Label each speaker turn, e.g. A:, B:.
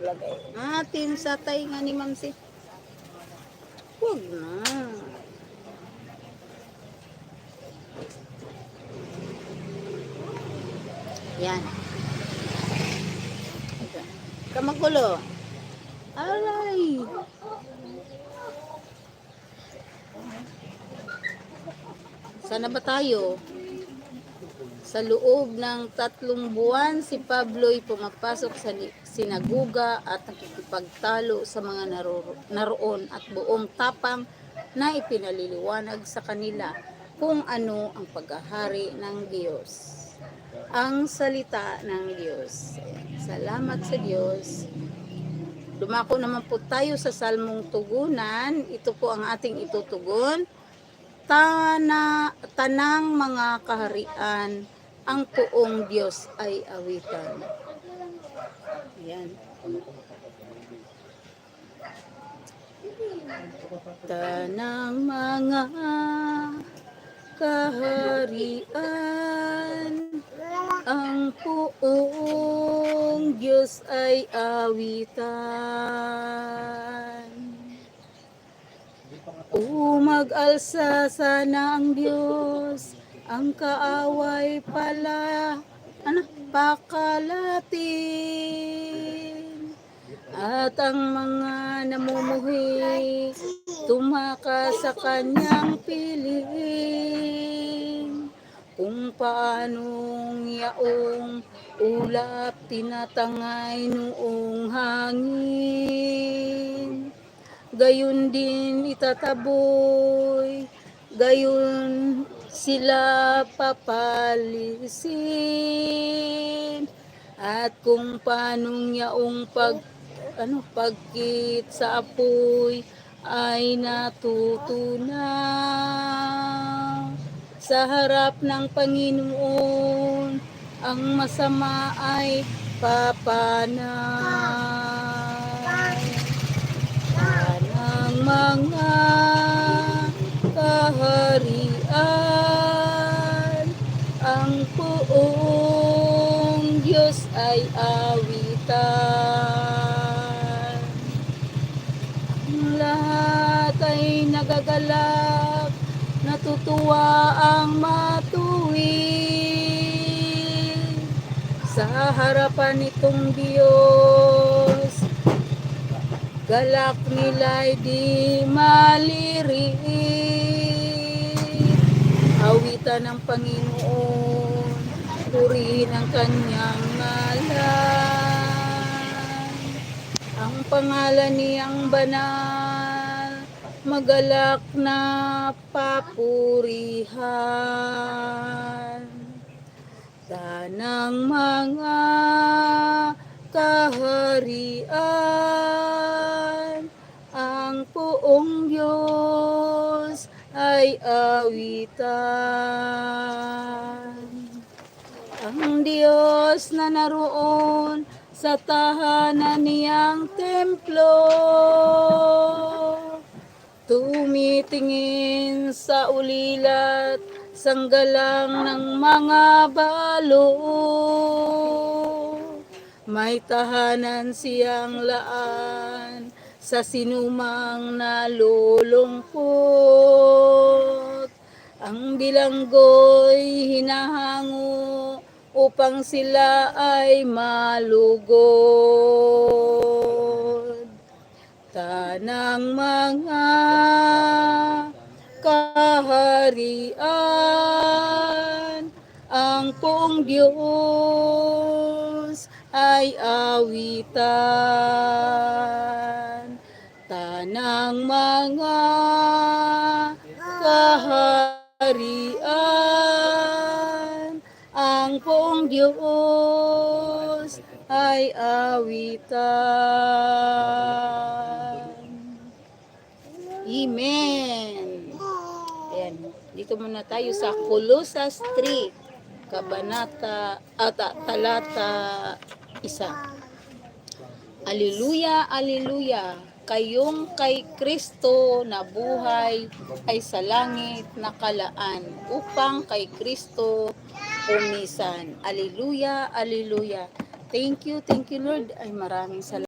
A: Lagay.
B: Ah, team satay nga ni Ma'am si. Huwag na. Yan. Kamagulo. Aray. Sana ba tayo? Sa loob ng tatlong buwan, si Pablo'y pumapasok sa sinaguga at nakikipagtalo sa mga naro- naroon at buong tapang na ipinaliliwanag sa kanila kung ano ang paghahari ng Diyos. Ang salita ng Diyos. Salamat sa Diyos. Dumako naman po tayo sa salmong tugunan. Ito po ang ating itutugon. Tana, tanang mga kaharian, ang poong Diyos ay awitan. Yan. Tanang mga kaharian, ang poong Diyos ay awitan. O mag-alsa sana ang Diyos, ang kaaway pala, ano, pakalatin. At ang mga namumuhi, tumaka sa kanyang piling. Kung paanong yaong ulap tinatangay noong hangin gayon din itataboy, gayon sila papalisin. At kung paanong yaong pag ano pagkit sa apoy ay natutunaw sa harap ng Panginoon ang masama ay papanay ng mga awitan. Ang lahat ay nagagalak natutuwa ang matuwid. Sa harapan nitong Diyos galak nila'y di maliriit. Awitan ng Panginoon, purihin ang kanyang ngalan. Ang pangalan niyang banal, magalak na papurihan. Tanang mga kaharian, ang poong Diyos ay awitan. Diyos na naroon sa tahanan niyang templo, tumitingin sa ulilat sanggalang ng mga balo. May tahanan siyang laan sa sinumang nalulungkot. Ang bilanggo'y hinahango upang sila ay malugod. Tanang mga kaharian, ang poong Diyos ay awitan. Tanang mga kaharian, ang poong Diyos ay awitan. Amen. Ayan. Dito muna tayo sa Colossus 3, Kabanata, at talata isa. Aleluya, aleluya. Kayong kay Kristo na buhay ay sa langit nakalaan upang kay Kristo umisan. Aleluya, aleluya. Thank you, thank you Lord. Ay maraming salamat.